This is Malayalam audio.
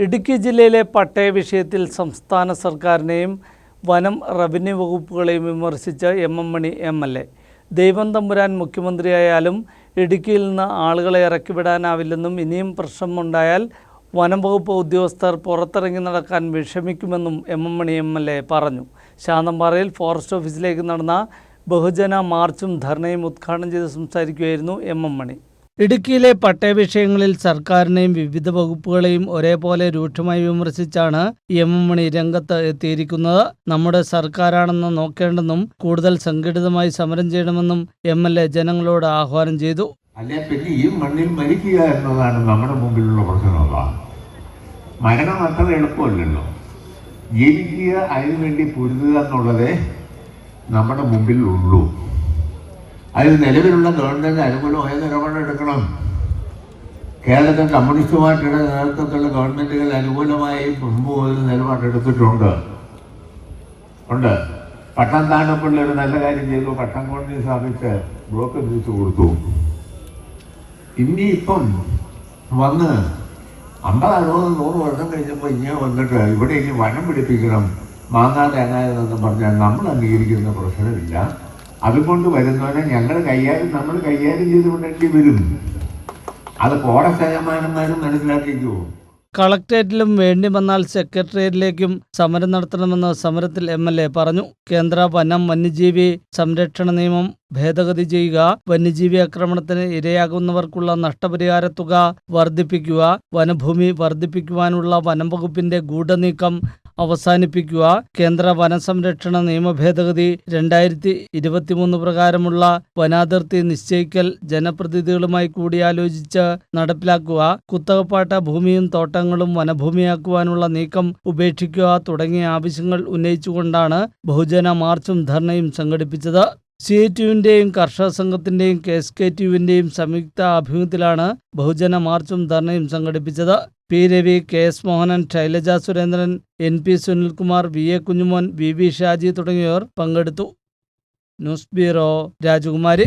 ഇടുക്കി ജില്ലയിലെ പട്ടയ വിഷയത്തിൽ സംസ്ഥാന സർക്കാരിനെയും വനം റവന്യൂ വകുപ്പുകളെയും വിമർശിച്ച M M Mani M L A. ദൈവം തമ്പുരാൻ മുഖ്യമന്ത്രിയായാലും ഇടുക്കിയിൽ നിന്ന് ആളുകളെ ഇറക്കിവിടാനാവില്ലെന്നും ഇനിയും പ്രശ്നമുണ്ടായാൽ വനം വകുപ്പ് ഉദ്യോഗസ്ഥർ പുറത്തിറങ്ങി നടക്കാൻ വിഷമിക്കുമെന്നും M M Mani M L A പറഞ്ഞു. ശാന്തമ്പാറയിൽ ഫോറസ്റ്റ് ഓഫീസിലേക്ക് നടന്ന ബഹുജന മാർച്ചും ധർണയും ഉദ്ഘാടനം ചെയ്ത് സംസാരിക്കുകയായിരുന്നു എം എം മണി. ഇടുക്കിയിലെ പട്ടയ വിഷയങ്ങളിൽ സർക്കാരിനെയും വിവിധ വകുപ്പുകളെയും ഒരേപോലെ രൂക്ഷമായി വിമർശിച്ചാണ് എം എം മണി രംഗത്ത് എത്തിയിരിക്കുന്നത്. നമ്മുടെ സർക്കാരാണെന്ന് നോക്കേണ്ടെന്നും കൂടുതൽ സംഘടിതമായി സമരം ചെയ്യണമെന്നും എം എൽ എ ജനങ്ങളോട് ആഹ്വാനം ചെയ്തു. അല്ലെ ഈ മണ്ണിൽ മരിക്കുക എന്നതാണ് നമ്മുടെ മുമ്പിലുള്ള പ്രശ്നമല്ല മരണം അത്ര എളുപ്പമല്ലല്ലോ. ജീവിക്കുക അതിനുവേണ്ടി പൊരുതുക എന്നുള്ളതേ നമ്മുടെ മുമ്പിൽ ഉള്ളൂ അതിന് നിലവിലുള്ള ഗവൺമെന്റ് അനുകൂലമായ നിലപാടെടുക്കണം കേരളത്തിൽ കമ്മ്യൂണിസ്റ്റ് പാർട്ടിയുടെ നേതൃത്വത്തിലുള്ള ഗവൺമെന്റുകൾ അനുകൂലമായി മുമ്പ് മുതൽ നിലപാടെടുത്തിട്ടുണ്ട് ഉണ്ട്. പട്ടം താണപ്പിള്ള ഒരു നല്ല കാര്യം ചെയ്തു. പട്ടം കോടതി സ്ഥാപിച്ച് ബ്ലോക്ക് തിരിച്ചു കൊടുത്തു. ഇനിയിപ്പം വന്ന് അമ്പത് അറുപത് നൂറ് വർഷം കഴിഞ്ഞപ്പോൾ ഇങ്ങനെ വന്നിട്ട് ഇവിടെ ഇനി വനം പിടിപ്പിക്കണം. മാങ്ങാ തേങ്ങ എന്നൊന്നും പറഞ്ഞാൽ നമ്മൾ അംഗീകരിക്കുന്ന പ്രശ്നമില്ല. അതുകൊണ്ട് വരുന്നവരെ ഞങ്ങൾ കൈകാര്യം നമ്മൾ കൈകാര്യം ചെയ്ത് വിടേണ്ടി വരും. അത് കോടശതമാനന്മാരും മനസ്സിലാക്കിക്കോ. കളക്ടറേറ്റിലും വേണ്ടി വന്നാൽ സെക്രട്ടേറിയറ്റിലേക്കും സമരം നടത്തണമെന്ന് സമരത്തിൽ എം എൽ എ പറഞ്ഞു. കേന്ദ്ര വനം വന്യജീവി സംരക്ഷണ നിയമം ഭേദഗതി ചെയ്യുക. വന്യജീവി ആക്രമണത്തിന് ഇരയാകുന്നവർക്കുള്ള നഷ്ടപരിഹാര തുക വർദ്ധിപ്പിക്കുക. വനഭൂമി വർദ്ധിപ്പിക്കുവാനുള്ള വനം വകുപ്പിന്റെ ഗൂഢനീക്കം അവസാനിപ്പിക്കുക. കേന്ദ്ര വനസംരക്ഷണ നിയമ ഭേദഗതി രണ്ടായിരത്തി ഇരുപത്തിമൂന്ന് പ്രകാരമുള്ള വനാതിർത്തി നിശ്ചയിക്കൽ ജനപ്രതിനിധികളുമായി കൂടിയാലോചിച്ച് നടപ്പിലാക്കുക. കുത്തകപ്പാട്ട ഭൂമിയും തോട്ടങ്ങളും വനഭൂമിയാക്കുവാനുള്ള നീക്കം ഉപേക്ഷിക്കുക തുടങ്ങിയ ആവശ്യങ്ങൾ ഉന്നയിച്ചുകൊണ്ടാണ് ബഹുജന മാർച്ചും ധർണയും സംഘടിപ്പിച്ചത്. സി ഐ ടിയുവിന്റെയും കർഷക സംഘത്തിന്റെയും കെ എസ് കെ ടിയുവിന്റെയും സംയുക്ത ആഭിമുഖ്യത്തിലാണ് ബഹുജന മാർച്ചും ധർണയും സംഘടിപ്പിച്ചത്. P. Ravi K. S. Mohanan Shailaja Surendran N. P. Sunilkumar V. A. Kunjumon V. V. Shaji തുടങ്ങിയവർ പങ്കെടുത്തു. ന്യൂസ് ബ്യൂറോ രാജകുമാരി.